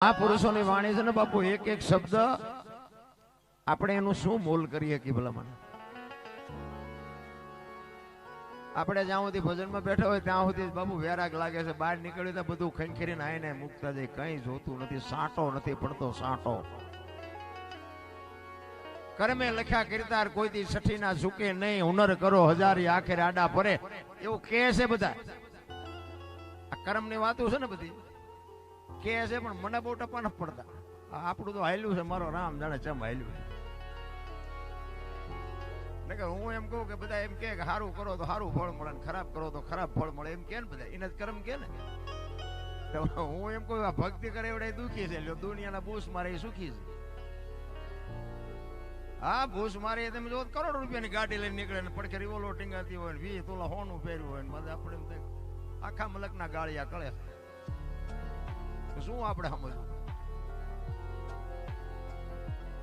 આ પુરુષોની વાણી છે ને બાપુ, એક એક શબ્દ આપણે એનું શું મોલ કરીએ કે ભલામણ આપણે જ્યાં સુધી ભજનમાં બેઠા હોય ત્યાં સુધી બાપુ વેરાગ લાગે છે. બહાર નીકળ્યું તો બધું ખંખેરીને આઈને મૂકતા જાય. કઈ જોતું નથી, સાંટો નથી પડતો સાંટો. કર્મે લખ્યા કીર્તાર, કોઈ દી સઠી ના ઝૂકે નહીં, હુનર કરો, હજારી આખરે આડા પરે એવું કહે છે બધા. આ કર્મની વાતો છે ને બધી. કે છે, પણ મને બહુ ટપા નથી પડતા. આપણું તો હાયલું છે, મારો રામ જાણે ચમ હાયલું છે. ને હું એમ કહું કે બધા એમ કે સારું કરો તો સારું ફળ મળે ને ખરાબ કરો તો ખરાબ ફળ મળે. એમ કે ને બધા એને કર્મ કે ને. હું એમ કહું ભક્તિ કરે એવડે દુખી છે દુનિયાના બૂસ મારે સુખી છે. હા, ભૂસ મારે તમે જો કરોડ રૂપિયાની ગાડી લઈને નીકળે ને પડખે રિવોલ્વર ટીંગાતી હોય ને વીસ તોલા હોનું પહેર્યું હોય ને બધા આપણે આખા મલકના ગાળિયા કળે શું આપણે સમજવું?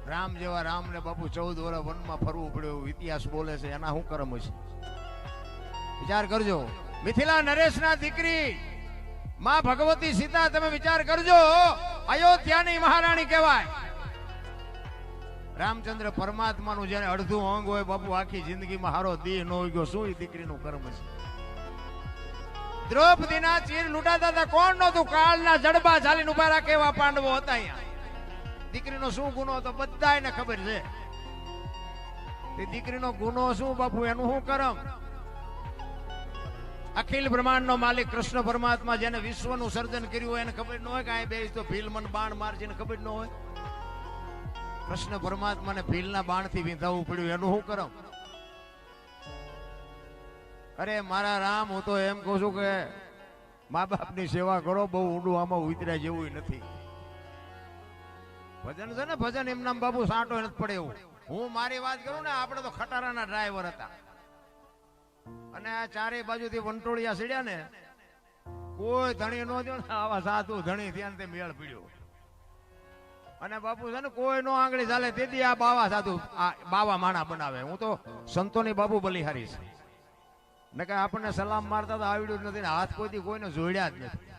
રામ જેવા રામ ને બાપુ ચૌદ વર્ષ વનમાં ફરવું પડ્યું ઇતિહાસ બોલે છે, એના શું કરમ છે? વિચાર કરજો. મિથિલા નરેશ ના દીકરી, માં ભગવતી સીતા, તમે વિચાર કરજો. અયોધ્યાની મહારાણી કહેવાય. રામચંદ્ર પરમાત્માનું જેને અડધું અંગ હોય, બાપુ આખી જિંદગીમાં હારો દેહ નો ગયો, શું એ દીકરીનું કર્મ છે? દ્રૌપદીના ચીર લૂંટાતા હતા. કોણ નહોતું? કાળના જડબા ચાલીને ઊભા રાખે એવા પાંડવો હતા અહીંયા. દીકરીનો શું ગુનો હતો? બધાને ખબર છે. દીકરીનો ગુનો શું બાપુ? એનું શું કરમ? અખિલ બ્રહ્માંડનો માલિક કૃષ્ણ પરમાત્મા જેને વિશ્વનું સર્જન કર્યું હોય એને ખબર ન હોય કે અહીં બે તો ભીલ મન બાણ મારશે એને ખબર ન હોય. કૃષ્ણ પરમાત્માને ભીલના બાણથી વિંધાવવું પડ્યું. એનું શું કરમ? અરે મારા રામ, હું તો એમ કહું છું કે મા બાપની સેવા કરો, બહુ ઊંડું આમાં ઉતર્યા જેવું નથી. ભજન છે ને, ભજન એમના બાબુ સાંટો નથી પડે એવું. હું મારી વાત કરું ને, આપણે તો ખટારાના ડ્રાઈવર હતા. અને આ ચારે બાજુથી વંટોળિયા સીડ્યા ને, કોઈ ધણી નો થયો ને, આવા સાધુ ધણી ધ્યાન તે મેળ પીડ્યો. અને બાપુ છે ને, કોઈ નો આંગળી ચાલે, તેથી આ બાવા સાધુ, આ બાવા માણા બનાવે. હું તો સંતોની બાબુ બલિહારી છે. ને કે આપણને સલામ મારતા તો આવડ્યું જ નથી ને. હાથ કોઈથી કોઈને જોડ્યા જ નથી.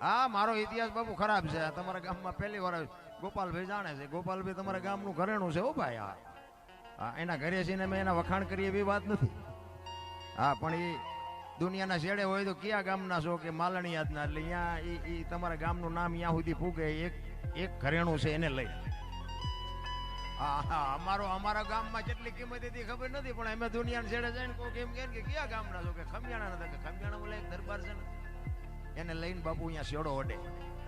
હા, મારો ઇતિહાસ બાબુ ખરાબ છે. તમારા ગામમાં પહેલી વાર ગોપાલભાઈ જાણે છે. ગોપાલભાઈ તમારા ગામનું ઘરેણું છે હો ભાઈ. હા. એના ઘરે છે મેં એના વખાણ કરીએ એવી વાત નથી. હા, પણ એ દુનિયાના છેડે હોય તો કયા ગામના છો કે માલણીયાદના એટલે અહીંયા એ તમારા ગામનું નામ અહીંયા સુધી ફૂગે એક એક ઘરેણું છે એને લઈ. અમારો અમારા ગામમાં જેટલી કિંમત હતી ખબર નથી પણ અમે દુનિયાને છેડે જઈને કોઈ એમ કે કયા ગામના છો? કે ખમિયાણા નથી કે ખમિયાણા બોલે દરબાર છે ને, એને લઈને બાપુ અહીંયા શેડો ઓડે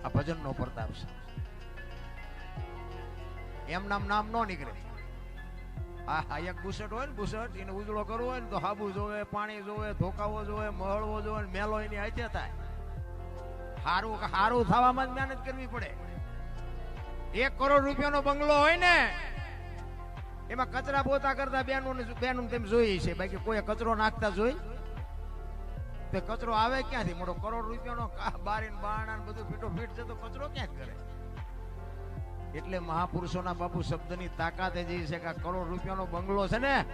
આ ભજનનો પ્રતાપ છે. એમ નામ નામ નો નીકળે. આ હા એક બુસટ હોય ને બુસટ, એને ઉજળો કરવો હોય ને તો હાબુ જોવે, પાણી જોવે, ધોકાવો જોવે, મહળવો જોવે ને મેલો એની હાથે થાય. હારું હારું થવામાં જ મહેનત કરવી પડે. એક કરોડ રૂપિયાનો બંગલો હોય ને એમાં કચરા પોતા કરતા બેનું બેનું તેમ જોઈએ છે. બાકી કોઈ કચરો નાખતા જોઈ? તે કચરો આવે ક્યાંથી? મોટો કરોડ રૂપિયાનો બારી બારણા બધું ફીટો ફીટ છે તો કચરો ક્યાં કરે? એટલે મહાપુરુષોના બાપુ શબ્દની તાકાત એ છે કે કરોડ રૂપિયાનો બંગલો છે ને,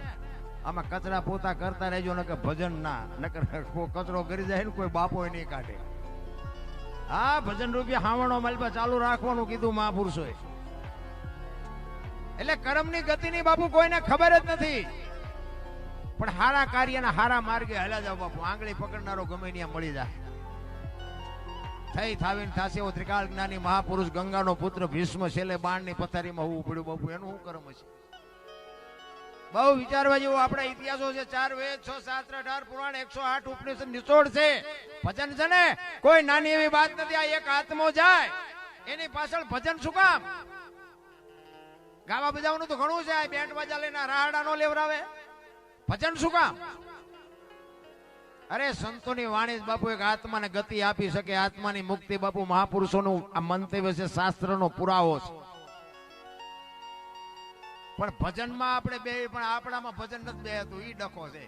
આમાં કચરા પોતા કરતા રહેજો, ને કે ભજન ના. નકર કોઈ કચરો કરી જાય ને કોઈ બાપો નહીં કાઢે. હા, ભજન રૂપિયા હાવણો મલબા ચાલુ રાખવાનું કીધું મહાપુરુષોએ. એટલે કર્મની ગતિની બાપુ કોઈને ખબર જ નથી. પણ હારા કાર્યના હારા માર્ગે હલા જાવ બાપુ. આંગળી પકડનારો ગમે ત્યાં મળી જાય. થઈ થાવીને થાશે એવો ત્રિકાળ જ્ઞાની મહાપુરુષ ગંગાનો પુત્ર ભીષ્મ છેલ્લે બાણની પથારીમાં હોવું પડ્યું બાપુ. એનું શું કર્મ છે? બહુ વિચારવા જેવું આપણા ઇતિહાસો છે. ચાર વેદ, છ શાસ્ત્ર, અઢાર પુરાણ, એકસો આઠ ઉપનિષદ નિચોડ છે. ભજન છે ને? કોઈ નાની એવી વાત નથી. આ એક આત્મો જાય. એની પાછળ ભજન શું કામ? ગાવા બજાવવાનું તો ઘણું છે, આ બેન્ડ બાજા લઈને રાહડા નો લેવરાવે. ભજન શું કામ? અરે સંતોની વાણી બાપુ એક આત્માને ગતિ આપી શકે, આત્માની મુક્તિ બાપુ મહાપુરુષોનું આ મંતવ્ય છે, શાસ્ત્રનો પુરાવો છે. પણ ભજનમાં આપણે બે, પણ આપણામાં ભજન નથી બે ઈ ડખો છે.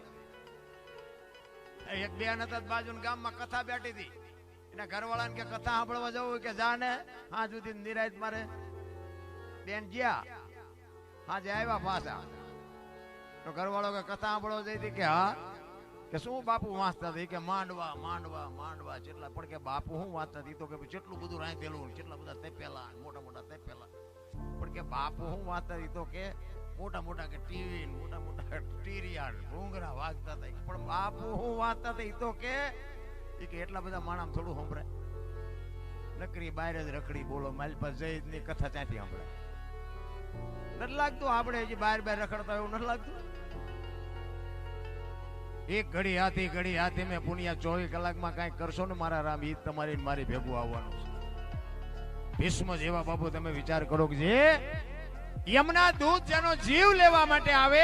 એક બે નતા બાજુ ગામમાં કથા બેઠી હતી. એના ઘરવાળાને કે કથા સાંભળવા જવું કે જા ને હા સુધી નિરાયત મારે. બેન જ્યાં હા જે આવ્યા પાછા. તો ઘરવાળો કે કથા સાંભળવા જઈ કે, હા? કે શું બાપુ વાંચતા હતી? કે, માંડવા માંડવા માંડવા, જેટલા. પણ કે, બાપુ હું વાંચતા હતી? તો કે જેટલું બધું રાંધેલું કેટલા બધા તેપેલા, મોટા મોટા તેપેલા. પણ કે, બાપુ હું વાંચતા હતી? તો કે, મોટા મોટા કે ટીવી મોટા મોટા ટીરિયા ઘૂંઘરા વાગતા હતા. પણ બાપુ હું વાંચતા હતા? તો કે એ કે, એટલા બધા માણામ થોડું સંભળાય. નકરી બહાર જ રખડી બોલો, મારી પાસે જઈ કથા ત્યાંથી સંભળાય. નથી લાગતું આપણે હજી બહાર બહાર રખડતા એવું નથી લાગતું? એક ઘડી હાથી ઘડી હાથી મેં પુનિયા ચોવીસ કલાકમાં કાંઈ કરશો ને મારા રામ, ઈ તમારી મારી ભેગું આવવાનું છે. ભીષ્મ જેવા બાપુ તમે વિચાર કરો કે જે યમના દૂત જેનો જીવ લેવા માટે આવે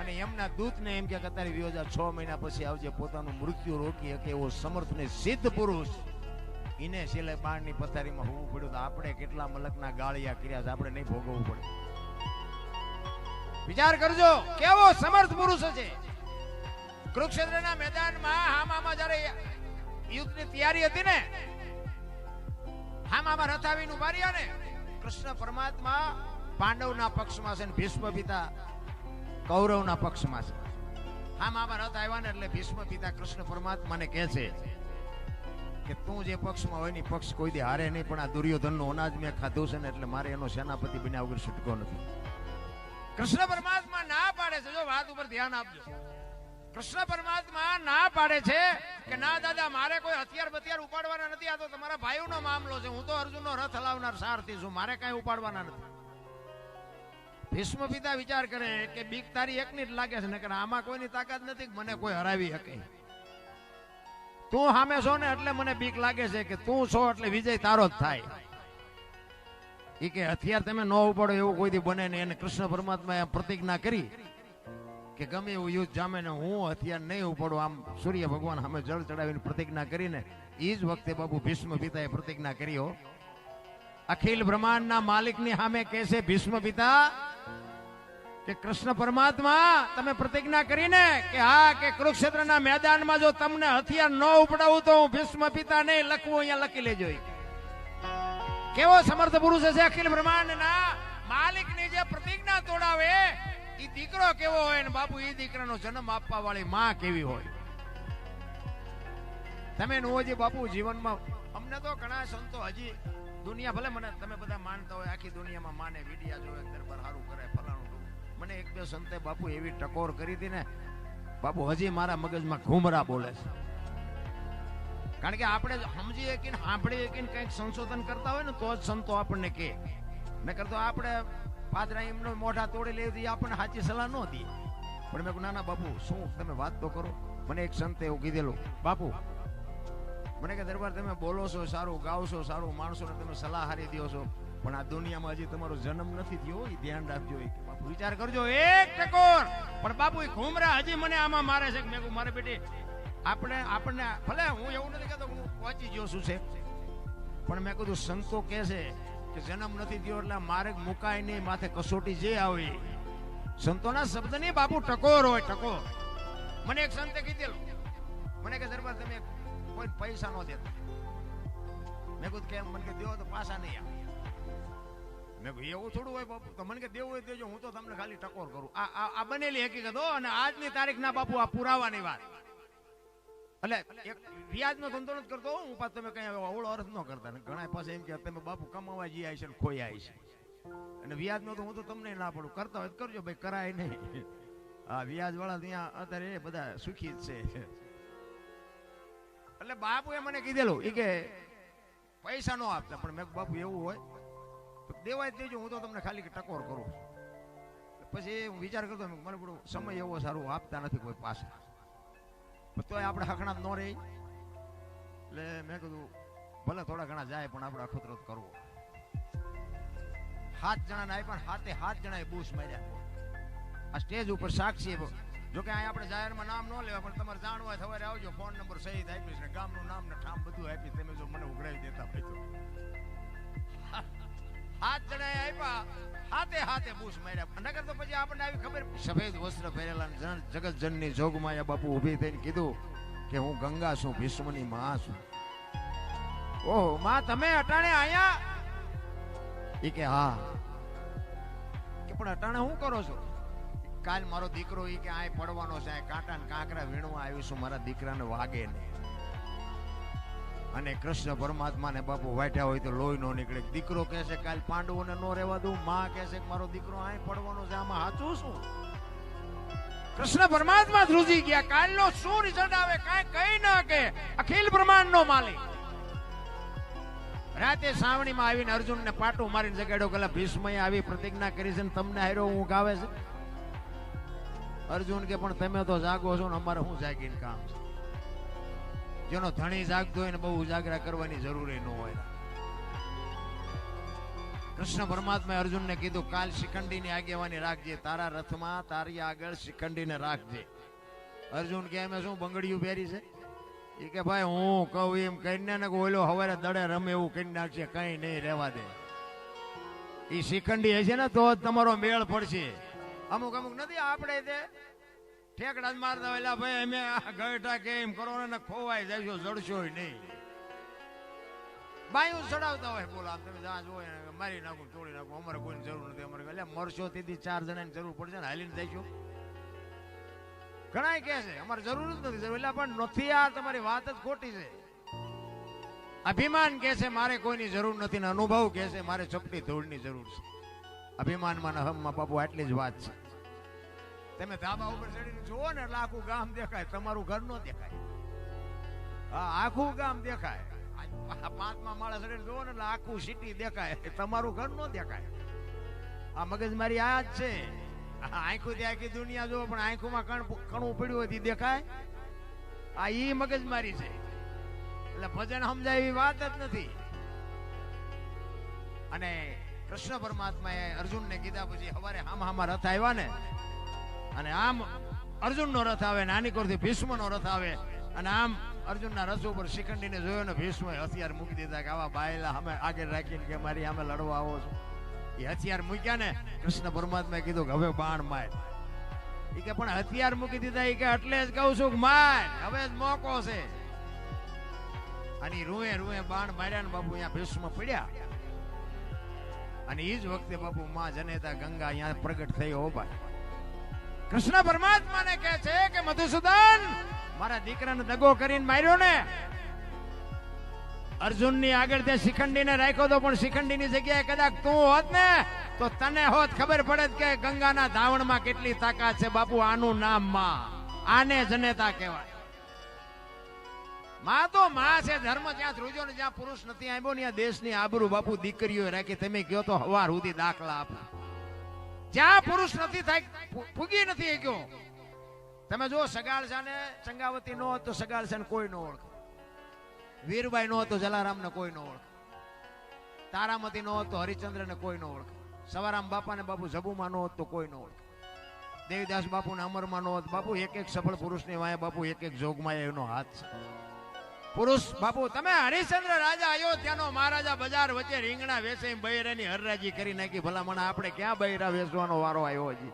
અને યમના દૂતને એમ કે અત્યારે વિયોજા છ મહિના પછી આવજે, પોતાનું મૃત્યુ રોકી શકે એવો સમર્થ ને સિદ્ધ પુરુષ ઈને છેલ્લે બાણની પથારીમાં હોવું પડ્યું તો આપણે કેટલા મલકના ગાળિયા કર્યા છે, આપણે નહીં ભોગવવું પડે. વિચાર કરજો, કેવો સમર્થ પુરુષ છે કુરુક્ષેત્રના મેદાનમાં હામામાં જ્યારે યુદ્ધની તૈયારી હતી ને હામામાં રથ આવીને ઊભા રહ્યા ને, કૃષ્ણ પરમાત્મા પાંડવના પક્ષમાં છે ને ભીષ્મ પિતા, કૌરવના પક્ષમાં છે. હામામાં રથ આવ્યા ને એટલે ભીષ્મ પિતા કૃષ્ણ પરમાત્માને કહે છે કે તું જે પક્ષમાં હોય ને પક્ષ કોઈ દે હારે નહીં, પણ આ દુર્યોધનનું અનાજ મેં ખાધું છે ને એટલે મારે એનો સેનાપતિ બન્યા વગર છૂટકો નથી. કૃષ્ણ પરમાત્મા ના પાડે છે. જો વાત ઉપર ધ્યાન આપજો. કૃષ્ણ પરમાત્મા ના પાડે છે કે ના દાદા, મારે કોઈ હથિયાર બથિયાર ઉપાડવાના નથી. આ તો તમારા ભાઈઓનો મામલો છે. હું તો અર્જુનનો રથ હલાવનાર સારથી છું. મારે કઈ ઉપાડવાના નથી. ભીષ્મ પિતા વિચાર કરે કે બીક તારી એકની જ લાગે છે, નકર આમાં કોઈની તાકાત નથી મને કોઈ હરાવી શકે. તું સામે છો ને એટલે મને બીક લાગે છે કે તું છો એટલે વિજય તારો જ થાય. એ કે હથિયાર તમે ન ઉપાડો એવું કોઈથી બને નહીં. અને કૃષ્ણ પરમાત્માએ પ્રતિજ્ઞા કરી કે ગમે એવું યુદ્ધ જામે ને હું હથિયાર નહીં ઉપાડું. આમ સૂર્ય ભગવાન સામે જળ ચડાવીને પ્રતિજ્ઞા કરીને એ જ વખતે બાબુ ભીષ્મ પિતાએ પ્રતિજ્ઞા કરી હો. અખિલ બ્રહ્માંડના માલિકની સામે કહે છે ભીષ્મ પિતા કે કૃષ્ણ પરમાત્મા, તમે પ્રતિજ્ઞા કરીને કે હા, કે કુરુક્ષેત્રના મેદાનમાં જો તમને હથિયાર ન ઉપડાવું તો હું ભીષ્મ પિતા નહીં લખવું અહીંયા લખી લેજો કેવો સમર્થ પુરુષ છે અખિલ બ્રહ્માંડના માલિકની જે પ્રતિજ્ઞા તોડાવે એ દીકરો કેવો હોય ને બાપુ એ દીકરાનો જન્મ આપવા વાળી માં કેવી હોય તમે નોજી બાપુ જીવનમાં, અમને તો ઘણા સંતો હજી દુનિયા ભલે મને, તમે બધા માનતા હોય, આખી દુનિયામાં માને વિડિયા જોવે, દરબાર સારું કરે, ફલાણું. મને એક બે સંતે બાપુ એવી ટકોર કરી હતી ને, બાપુ હજી મારા મગજમાં ઘુમરા બોલે છે. કારણ કે આપણે સમજીએ કે સાંભળીએ કે કંઈક સંશોધન કરતા હોય ને, તો જ સંતો આપણને કહે. નકર તો આપણે પાદરા એમનો મોઢા તોડી લેવી તો આપણને સાચી સલાહ ન દી. પણ મેં કહ્યું, ના ના, બાપુ, શું? તમે વાત તો કરો. મને એક સંતે એવું કીધેલું, બાપુ, મને કે દરબાર, તમે બોલો છો સારું, ગાવ છો સારું માણસો ને તમે સલાહ હારી દો છો. પણ આ દુનિયામાં હજી તમારો જન્મ નથી થયો એ ધ્યાન રાખજો કે બાપુ, વિચાર કરજો, એક ટકોર પણ બાપુ, એ ઘુમરા હજી મને આમાં મારે છે કે મેં મારે બેટી, આપણે, આપણને, ભલે હું એવું નથી કહેતો હું પહોંચી ગયો છું છે, પણ મેં કીધું, સંતો કહે છે કે જન્મ નથી થયો એટલે માર્ગ મુકાય નહીં માથે કસોટી જે આવે, સંતોના શબ્દ નહીં બાપુ ટકોર હોય ટકોર મને એક સંતે કીધેલું. મને કે દરબાર તમે કોઈ પૈસા નો દેતા. મેં કીધું, કેમ? મને કે દેવો તો પાછા નહીં આવે. મેં કહ્યું, એવું થોડું હોય બાપુ, તો મને કે દેવું હોય દેજો, હું તો તમને ખાલી ટકોર કરું. આ આ- બનેલી હકીકત, હો, અને આજની તારીખ ના બાપુ આ પુરાવાની વાત. એટલે એક વ્યાજનો ધંધો નથી કરતો, હું પાછ તમે કઈ અવળો અર્થ ન કરતા. ને ઘણા પાસે એમ કે, તમે બાપુ કમાવા જઈ આવી છે ને ખોઈ આવી છે અને વ્યાજનો તો હું તો તમને ના પડું. કરતા હોય કરજો ભાઈ, કરાય નહીં. આ વ્યાજ વાળા ત્યાં અત્યારે એ બધા સુખી જ છે. એટલે બાપુએ મને કીધેલું એ કે, પૈસા નો આપતા. પણ મેં બાપુ, એવું હોય દેવાય દેજો, હું તો તમને ખાલી ટકોર કરું પછી હું વિચાર કરતો મને બધું સમય એવો સારો આપતા નથી કોઈ પાસે તોય આપણે હકણા ન રહી. એટલે મેં કીધું, ભલે થોડા ઘણા જાય, પણ આપણે અખતરો કરવો. સાત જણા આવી પણ હાથે સાત જણાએ બૂસ માર્યા. આ સ્ટેજ ઉપર સાક્ષી જો કે અહીંયા આપણે જાહેરમાં નામ ન લેવા પણ તમારે જાણવા હોય સવારે આવજો, ફોન નંબર સહિત આપીશ ને ગામનું નામ ને ઠામ બધું આપીશ. તમે જો મને ઉઘરાવી દેતા ભાઈ હાથ જણાએ આપ્યા હાથે હાથે બૂસ માર્યા. નગર તો પછી આપણને આવી ખબર સફેદ વસ્ત્ર પહેરેલા ને જગત જનની જોગમાયા બાપુ ઊભી થઈને કીધું કે હું ગંગા છું ભીષ્મની માં છું. ઓહો માં તમે અટાણે આયા? એ કે હા. કે પણ અટાણે હું કરો છો? કાલ મારો દીકરો એ કે આય પડવાનો છે કાંટા ને કાંકરા વીણવા આવ્યું છું મારા દીકરાને વાગે નહીં. અને કૃષ્ણ પરમાત્માને બાપુ વાટ્યા હોય તો લોહી નો નીકળે. દીકરો કહે છે, કાલ પાંડવોને નો રહેવા દઉં. માં કહે છે કે, મારો દીકરો અહીં પડવાનો છે, આમાં સાચું શું? કૃષ્ણ પરમાત્મા ધ્રુજી ગયા. કાલનો શું રિઝલ્ટ આવે કાંઈ કઈ ના કે. અખિલ બ્રહ્માંડનો માલિક. રાતે સાવણીમાં આવીને અર્જુનને પાટું મારીને જગાડ્યો. કે ભીષ્મએ આવી પ્રતિજ્ઞા કરી છે ને તમને હાર્યો હું ગાવે છે? અર્જુન કે, પણ તમે તો જાગો છો ને, અમારે શું જાગીને કામ છે? જેનો ધણી જાગતો હોય ને બહુ ઉજાગરા કરવાની જરૂર ન હોય. કૃષ્ણ પરમાત્માએ અર્જુનને કીધું, કાલ શિખંડીની આગેવાની રાખજે, તારા રથમાં તારી આગળ શિખંડીને રાખજે. અર્જુન કે, એમે શું બંગડીયું પહેરી છે? એ કે, ભાઈ, હું કહું એમ કરીને ને ઓલો હવારે દડે રમે એવું કરી નાખશે કઈ નહીં રહેવા દે. એ શિખંડી હશે ને તો જ તમારો મેળ પડશે. અમુક અમુક નથી, આપણે તે ઠેકડા મારતા હોય ભાઈ અમે આ ગળટા કે એમ કરો ને ખોવાઈ જશો જડશો નહીં. બાયું ચડાવતા હોય, બોલો તમે જ્યાં જોવો મારી નાખું, તોડી નાખું, અમારે કોઈની જરૂર નથી, અમારે એટલે મરશો તેથી ચાર જણાની જરૂર પડશે ને હાલીને જઈશું. ઘણા કહે છે, અમારે જરૂર જ નથી એટલે પણ નથી આ તમારી વાત જ ખોટી છે. અભિમાન કહે છે, મારે કોઈની જરૂર નથી ને અનુભવ કહે છે, મારે ચપટી ધૂળની જરૂર છે. અભિમાનમાં અહમમાં બાપુ, આટલી જ વાત છે. તમે ધાબા ઉપર ચડીને જુઓ ને એટલે આખું ગામ દેખાય, તમારું ઘર નો દેખાય. આખું ગામ દેખાય. પાંચમા માળા ચડીને જુઓ ને એટલે આખું સિટી દેખાય. તમારું ઘર નો દેખાય. આ મગજમારી આ જ છે. આંખું આખી દુનિયા જુઓ, પણ આંખોમાં કણ કણું પડ્યું હોય દેખાય. આ ઈ મગજમારી છે. એટલે ભજન સમજાય એવી વાત જ નથી. અને કૃષ્ણ પરમાત્માએ અર્જુનને કીધા પછી હવારે હામ હામા રથ આવ્યા ને અને આમ અર્જુનનો રથ આવે, નાની આની કોરથી ભીષ્મનો રથ આવે. અને આમ અર્જુનના રથ ઉપર શિખંડીને જોયો ને ભીષ્મએ હથિયાર મૂકી દીધા કે આવા બાયલા અમે આગળ રાખીને કે મારી અમે લડવા આવો છો. એ હથિયાર મૂક્યા ને કૃષ્ણ પરમાત્માએ કીધું કે હવે બાણ માર. એ કે પણ હથિયાર મૂકી દીધા એ કે એટલે જ કહું છું માર. હવે જ મોકો છે. અને રૂએ રૂએ બાણ માર્યા ને બાપુ અહીંયા ભીષ્મ પડ્યા. અને એ જ વખતે બાપુ માં જનેતા ગંગા અહીંયા પ્રગટ થઈ હો ભાઈ. કૃષ્ણ પરમાત્માને કહે છે કે મધુસૂદન, મારા દીકરાને દગો કરીને માર્યો ને. અર્જુનની આગળ તે શિખંડીને રાખ્યો તો પણ શિખંડીની જગ્યાએ કદાચ તું હોત ને, તો તને હોત ખબર પડે કે ગંગાના ધાવણમાં કેટલી તાકાત છે બાપુ, આનું નામમાં. આને જનેતા કહેવાય. માં તો માં છે, ધર્મ જ્યાં ધ્રુજો ને જ્યાં પુરુષ નથી આવ્યો ને દેશની આબરૂ બાપુ દીકરીઓ રાખી, તમે કયો તો હવાર સુધી દાખલા આપો. જ્યાં પુરુષ નથી થાય ફૂગી નથી ગયો તમે જો સગાળસાને ચંગાવતી નો તો છે કોઈ નો ઓળખ. વીરબાઈ નો હોત જલારામ ને કોઈ નો ઓળખ. તારામતી નો હોત તો હરિચંદ્ર ને કોઈ નો ઓળખ. સવારામ બાપા ને બાપુ જબુમાં નો તો કોઈ નો ઓળખ. દેવીદાસ બાપુ ને અમરમાં નો બાપુ એક એક સફળ પુરુષની વાય બાપુ એક એક જોગમાં એનો હાથ છે. પુરુષ બાપુ, તમે હરિશ્ચંદ્ર રાજા અયોધ્યાનો મહારાજા બજાર વચ્ચે રીંગણા વેચે બૈરાની હરરાજી કરી નાખી. ભલામણ, આપણે ક્યાં બૈરા વેચવાનો વારો આવ્યો હજી?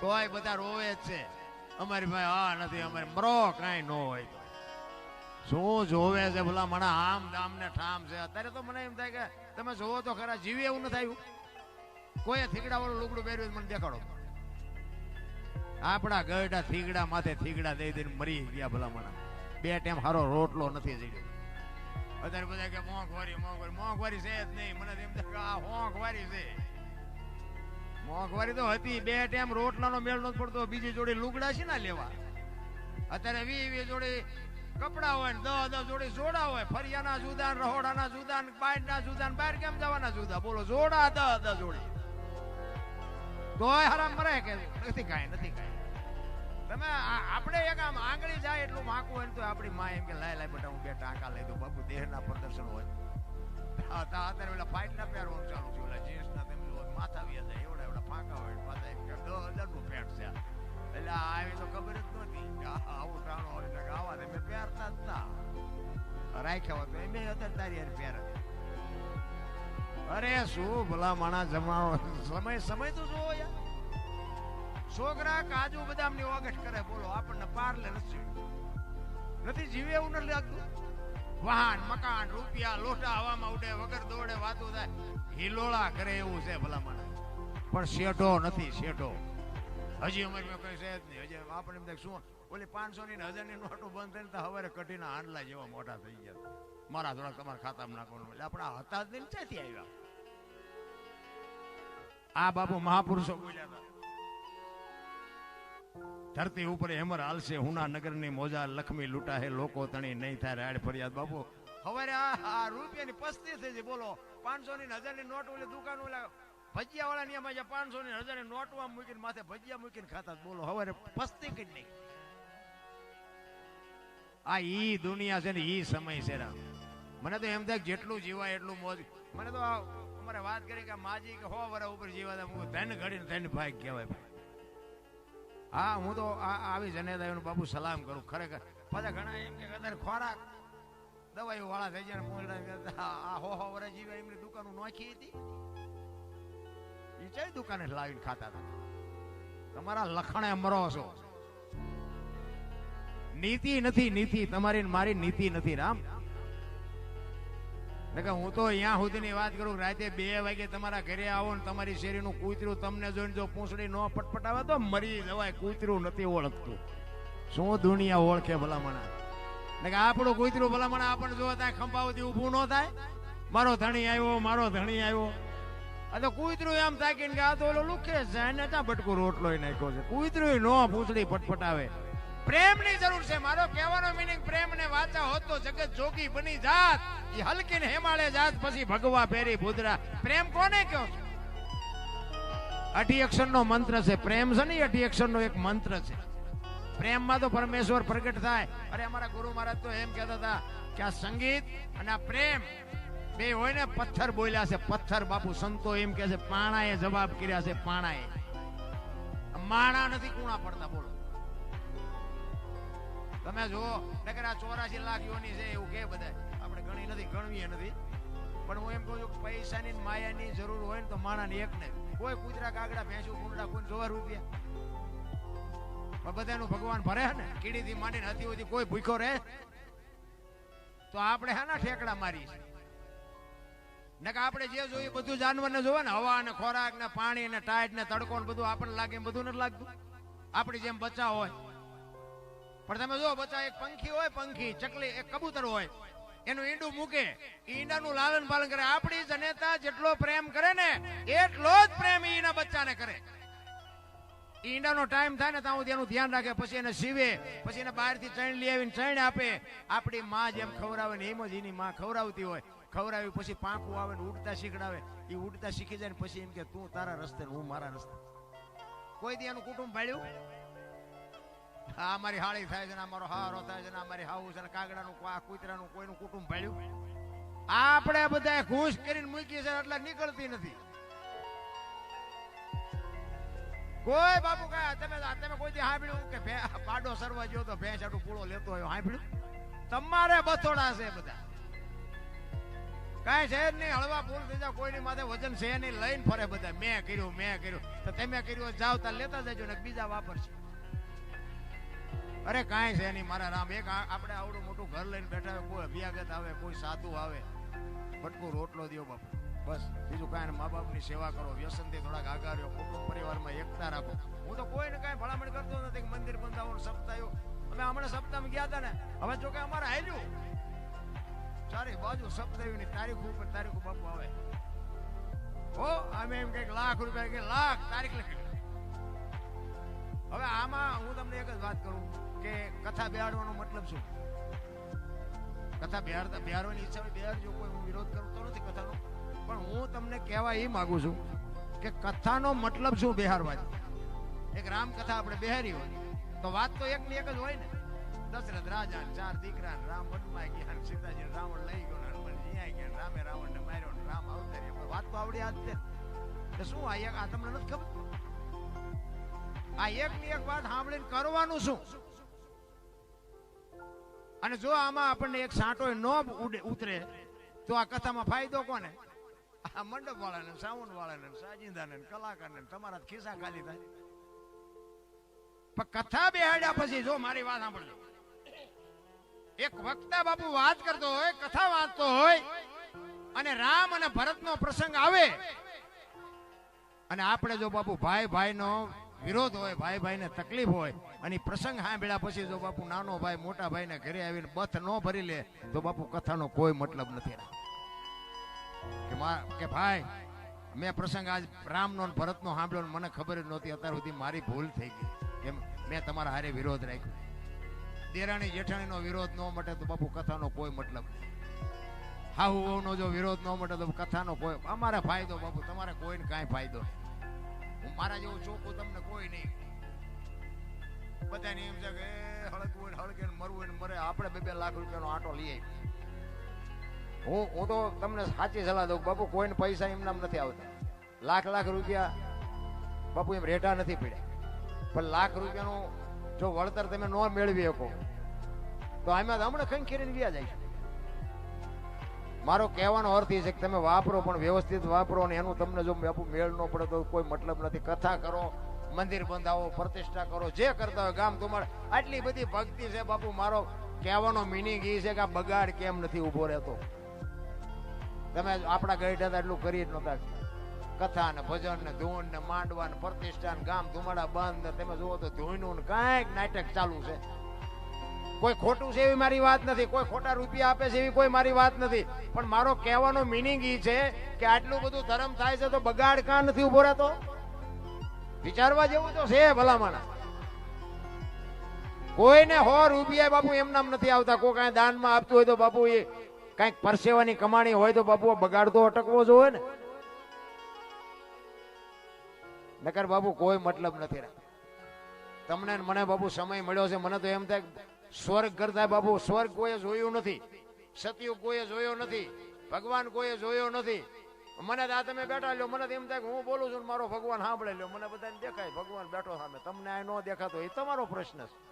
તોય બધા રોવે જ છે. અમારી ભાઈ હા નથી, અમારે મરો કાંઈ ન હોય તો. શું જોવે છે ભલા મને આમ દામ ને ઠામ છે. અત્યારે તો મને એમ થાય કે તમે જોવો તો ખરા, જીવે એવું નથી આવ્યું. કોઈ થીગડા વાળું લુગડું પહેર્યું મને દેખાડો. આપણા ગરડા થીગડા માથે થીગડા દઈ દઈને મરી ગયા ભલા મને બે ટાઈમ હારો રોટલો નથી જડ્યો. અત્યારે બધા કે મોંઘવારી મોંઘવારી મોંઘવારી. છે જ નહીં. મને એમ કે આ મોંઘવારી છે. મોંઘવારી તો હતી. બે ટાઈમ રોટલાનો મેળ નથી પડતો. બીજી જોડે લુગડા છે ને લેવા? અત્યારે વી વી જોડે કપડા હોય ને દસ દસ જોડે જોડા હોય. ફરિયાના જુદા રહોડાના જુદા ને બાયરના જુદા બહાર કેમ જવાના જુદા? બોલો જોડા દસ દસ જોડે. તોય હરામ મરે કે નથી કાંઈ નથી કાંઈ. તમે આપણે એક આમ આંગળી જાય એટલું માકું હોય તો આપણી માં એમ કે, લાય લાય, બેટા, હું બે ટાંકા લઈ દઉં. બાપુ, દેહના પ્રદર્શન હોય. અત્યારે ઓલા ફાઇટ ના પહેરવાનું ચાલુ છે, ઓલા જીન્સ ના તમે માથા વ્યા જાય, એવડા એવડા ફાંકા હોય. માથા એમ કે, દસ હજારનું પેન્ટ છે. એટલે આ આવી તો ખબર જ નહોતી આવું ટાણું હોય એટલે આવા તમે પહેરતા જ ના. રાખ્યા તો એમ અત્યારે તારી હારે પહેરે અરે શું ભલા માણા જમાનો સમય સમય તો જોવો યાર. છોકરા કાજુ બદામની ઓગસ્ટ કરે, બોલો, આપણને પારલે નથી. નથી જીવે એવું નથી લાગતું? વાહન, મકાન, રૂપિયા, લોટા, હવામાં ઉડે, વગર દોડે, વાતું થાય. હિલોળા કરે એવું છે ભલામણ. પણ શેઠો નથી શેઠો હજી અમારી મેં કઈ છે નહીં. હજી આપણે એમ શું? ઓલી પાંચસો ની હજારની નોટો બંધ થઈને તો હવે કઢીના હાંડલા જેવા મોટા થઈ ગયા મારા થોડા તમારા ખાતામાં નાખવાનું એટલે આપણા હતા જ નહીં ક્યાંથી આવ્યા? આ બાપુ મહાપુરુષો બોલ્યા હતા. ધરતી ઉપર હેમર હાલશે, હુના નગરની મોજા લખમી લૂંટા હે લોકો તણી નહીં થાય, રાડ ફરિયાદ. બાપુ હવે આ રૂપિયાની પસ્તી થઈ છે બોલો. પાંચસો ની હજારની નોટ ઓલી દુકાન ઓલા ભજીયા વાળા ની એમાં પાંચસો ની હજારની નોટ મૂકીને માથે ભજીયા મૂકીને ખાતા બોલો હવે પસ્તી કરી નહીં આ ઈ દુનિયા છે ને ઈ સમય છે રામ. મને તો એમ થાય જેટલું જીવાય એટલું મોજ. મને તો અમારે વાત કરી કે માજી કે હો વરા ઉપર જીવાતા, હું ધન ઘડીને ધન ભાગ કહેવાય ભાઈ. હા, હું તો આવી જનેતાઓનું બાપુ સલામ કરું. ખરેખર પાછા ઘણા એમ કે કદાચ ખોરાક દવાઈઓ વાળા થઈ જાય. ને આ હો હો વરે જીવે, એમની દુકાન નોખી હતી. એ કઈ દુકાને લાવીને ખાતા હતા? તમારા લખણે મરો છો. નીતિ નથી, નીતિ. તમારી મારી નીતિ નથી, રામ. હું તો અહીંયા સુધીની વાત કરું, રાતે બે વાગે તમારા ઘરે આવો ને તમારી શેરીનું કૂતરું તમને જોઈને જો પૂંછડી ન પટપટાવે તો મરી જવાય, કૂતરું નથી ઓળખતું. શું દુનિયા ઓળખે ભલામણા? નકર આપણું કૂતરું ભલામણા આપણને જોવા થાય, ખંભાવતી ઊભું ન થાય. મારો ધણી આવ્યો, મારો ધણી આવ્યો. આ તો કૂતરું એમ થાકીને કે આ તો ઓલો લુખે છે, એને ત્યાં બટકું રોટલો નાખ્યો છે? કૂતરું ન પૂંછડી પટપટાવે. પ્રેમની જરૂર છે. મારો કહેવાનો મીનિંગ પ્રેમ ને વાચા હોત તો જગત જોગી બની જાત. એ હલકી ને હેમાળે જાત, પછી ભગવા પહેરી ભૂદરા. પ્રેમ કોને કયો છે? અઢી અક્ષર નો મંત્ર છે. પ્રેમ છે ને અઢી અક્ષર નો એક મંત્ર છે. પ્રેમમાં તો પરમેશ્વર પ્રગટ થાય. અરે અમારા ગુરુ મહારાજ તો એમ કહેતા હતા કે આ સંગીત અને આ પ્રેમ બે હોય ને પથ્થર બોલ્યા છે. પથ્થર બાપુ સંતો એમ કે છે, પાણાએ જવાબ કર્યા છે, પાણાએ. માણા નથી કુણા પડતા, બોલો. તમે જુઓ, નકર આ ચોરાશી લાખ યોની છે એવું કે બધા. આપણે ગણી નથી ગણવી નથી. પણ હું એમ કહું છું પૈસાની માયાની જરૂર હોય ને તો માણાની એક ને કોઈ કૂતરા કાગડા ભેંસું કુંડા કોઈ જોવા રૂપિયા. પણ બધાનું ભગવાન ભરે ને, કીડીથી માંડીને હતી સુધી કોઈ ભૂખ્યો રહે. તો આપણે હા ઠેકડા મારી છે નકર આપણે જે જોઈએ બધું જાનવરને જોવે ને, હવા ને ખોરાક ને પાણી ને ટાઈટ ને તડકો ને બધું આપણને લાગે બધું નથી લાગતું. આપણી જેમ બચાવ હોય. પણ તમે જો, બચ્ચા એક પંખી હોય, પંખી, ચકલી, એક કબૂતર હોય, એનું ઈંડું મૂકે ઈંડાનું લાલન પાલન કરે. આપણી જનેતા જેટલો પ્રેમ કરે ને, એટલો જ પ્રેમ ઈના બચ્ચાને કરે. ઈંડાનો ટાઈમ થાય ને, ત્યાં સુધી એનું ધ્યાન રાખે, પછી એને સીવે, પછી એને બહારથી ચણ લઈ આવીને ચણ આપે. આપણી માં જેમ ખવડાવે ને, એમ જ એની માં ખવડાવતી હોય. ખવડાવી પછી પાંખું આવે ને, ઉડતા શીખડાવે. એ ઉડતા શીખી જાય ને, પછી એમ કે, તું તારા રસ્તે હું મારા રસ્તે. કોઈ દી એનું કુટુંબ ભાળ્યું? આ મારી હાળી થાય છે આ હારો થાય છે ને આ મારી હાવું છે ને કાગડાનું આ કૂતરાનું કોઈનું કુટુંબ ભાળ્યું. આપણે બધા ઘૂસ કરીને મૂકી છે એટલે નીકળતી નથી. કોઈ બાપુ કયા તમે તમે કોઈ દી સાંભળ્યું કે પાડો સરવા ગયો તો ભેંસ આટલું પૂળો લેતો હોય સાંભળ્યું? તમારે બથોડા છે બધા. કાંઈ છે નહીં, હળવા ફૂલ થઈ જાવ કોઈની માથે વજન છે નહીં, લઈને ફરે બધા. મેં કર્યું મેં કર્યું. તો તમે કર્યું જાવ તાર લેતા જજો ને બીજા વાપરશે. અરે કાંઈ છે નહીં, મારા રામ. એક આપણે આવડું મોટું ઘર લઈને બેઠા કોઈ અભ્યાગત આવે, કોઈ સાધુ આવે બટકું રોટલો દો બાપુ. બસ, બીજું કાંઈ મા બાપની સેવા કરો, વ્યસનથી થોડાક આગળ રહ્યો, કુટુંબ પરિવારમાં એકતા રાખો. હું તો કોઈને કાંઈ ભલામણ કરતો નથી મંદિર બંધાવું સપ્તાહ અમે હમણાં સપ્તાહમાં ગયા હતા ને, હવે જો કે અમારે હાલ્યું. ચારે બાજુ સપ્તાહની તારીખ ઉપર તારીખ બાપુ આવે. ઓ અમે એમ કંઈક લાખ રૂપિયા કે લાખ તારીખ લખી હવે આમાં હું તમને એક જ વાત કરું. કે કથા બેહાડવાનો મતલબ શું? કથા બેહાડતા બેહાડવાની ઈચ્છા હોય, બેહાડજો કોઈ હું વિરોધ કરતો નથી કથાનો. પણ હું તમને કહેવા એ માગું છું કે કથાનો મતલબ શું બેહારવાની એક રામ કથા આપણે બેહારી હોય, તો વાત તો એક ની એક જ હોય ને? દશરથ રાજા ચાર દીકરા રામ વનમાં ગયા સીતાજી રાવણ લઈ ગયો હનુમાનજી આવી ગયા રામે રાવણને માર્યો રામ અવતાર્યો પણ વાત તો આવડી આજ છે. શું આ એક આ તમને નથી ખબર? આ એકની એક વાત સાંભળીને કરવાનું શું? અને જો આમાં આપણને એક સાંટો ન ઉતરે, તો આ કથામાં ફાયદો કોને? આ મંડપ વાળાને સાઉન્ડ વાળાને સાજિંદાને, કલાકારને, તમારા ખિસ્સા ખાલી થાય. પણ કથા બેહાડ્યા પછી જો મારી વાત સાંભળજો. એક વક્તા બાપુ વાત કરતો હોય, કથા વાંચતો હોય, અને રામ અને ભરતનો પ્રસંગ આવે. અને આપણે જો બાપુ ભાઈ ભાઈનો વિરોધ હોય ભાઈ ભાઈને તકલીફ હોય અને પ્રસંગ સાંભળ્યા પછી જો બાપુ નાનો ભાઈ, મોટા ભાઈને ઘરે આવીને બથ ન ભરી લે, તો બાપુ કથાનો કોઈ મતલબ નથી કે ભાઈ, મેં પ્રસંગ આજ રામનો ભરતનો સાંભળ્યો મને ખબર જ નહોતી, અત્યાર સુધી મારી ભૂલ થઈ ગઈ એમ મેં તમારા હારે વિરોધ રાખ્યો દેરાણી જેઠાણીનો વિરોધ ન મટે તો બાપુ કથાનો કોઈ મતલબ નહીં. હાહુ વહુનો જો વિરોધ ન મટે તો કથાનો કોઈ, અમારે ફાયદો બાપુ, તમારે કોઈને કાંઈ ફાયદો નહીં. હું મારા જેવું ચોખ્ખું તમને કોઈ નહીં. બધાને એમ છે કે હળકવું હળગે મરવું ને મરે. આપણે બે બે લાખ રૂપિયાનો આટો લઈ હું હું તો તમને સાચી સલાહ દઉં બાપુ, કોઈને પૈસા એમ નામ નથી આવતા. લાખ લાખ રૂપિયા બાપુ એમ રેટા નથી પડે પણ લાખ રૂપિયાનું જો વળતર તમે ન મેળવી શકો, તો આમાં હમણાં ખંખેરીને વ્યાજ આવી મારો કહેવાનો અર્થ એ છે કે તમે વાપરો પણ વ્યવસ્થિત વાપરો અને એનું તમને જો મેળ ન પડે તો કોઈ મતલબ નથી. કથા કરો, મંદિર બંધાવો, પ્રતિષ્ઠા કરો, જે કરતા હોય ગામ તમારે આટલી બધી ભક્તિ છે બાપુ, મારો કહેવાનો મિનિંગ એ છે કે આ બગાડ કેમ નથી ઊભો રહેતો? તમે આપણા ગઈઢા હતા એટલું કરી જ નહોતા. કથા ને ભજન ને ધૂન ને માંડવા ને પ્રતિષ્ઠા ને ગામ ધુમાડા બંધ તમે જુઓ તો ધૂણનું ને કાંઈક નાટક ચાલુ છે. કોઈ ખોટું છે એવી મારી વાત નથી, કોઈ ખોટા રૂપિયા આપે છે એવી કોઈ મારી વાત નથી. પણ મારો કહેવાનો મિનિંગ એ છે કે આટલું બધું ધર્મ થાય છે તો બગાડ કાં નથી ઊભો રહેતો? વિચારવા જેવું તો છે ભલામણ. કોઈને હો રૂપિયા બાપુ એમ નામ નથી આવતા. કોઈ કાંઈ દાનમાં આપતું હોય તો બાપુ એ કાંઈક પરસેવાની કમાણી હોય તો બાપુ બગાડતો અટકવો જોઈએ ને. નકર બાપુ કોઈ મતલબ નથી તમને મને બાપુ સમય મળ્યો છે, મને તો એમ થાય સ્વર્ગ કરતા બાપુ, સ્વર્ગ કોઈએ જોયું નથી સતયુગ કોઈએ જોયો નથી, ભગવાન કોઈએ જોયો નથી. મને આ તમે બેઠા લ્યો, મને એમ થાય કે હું બોલું છું મારો ભગવાન સાંભળે લ્યો. મને બધાને દેખાય, ભગવાન બેઠો સામે. તમને આ ન દેખાતો, એ તમારો પ્રશ્ન છે.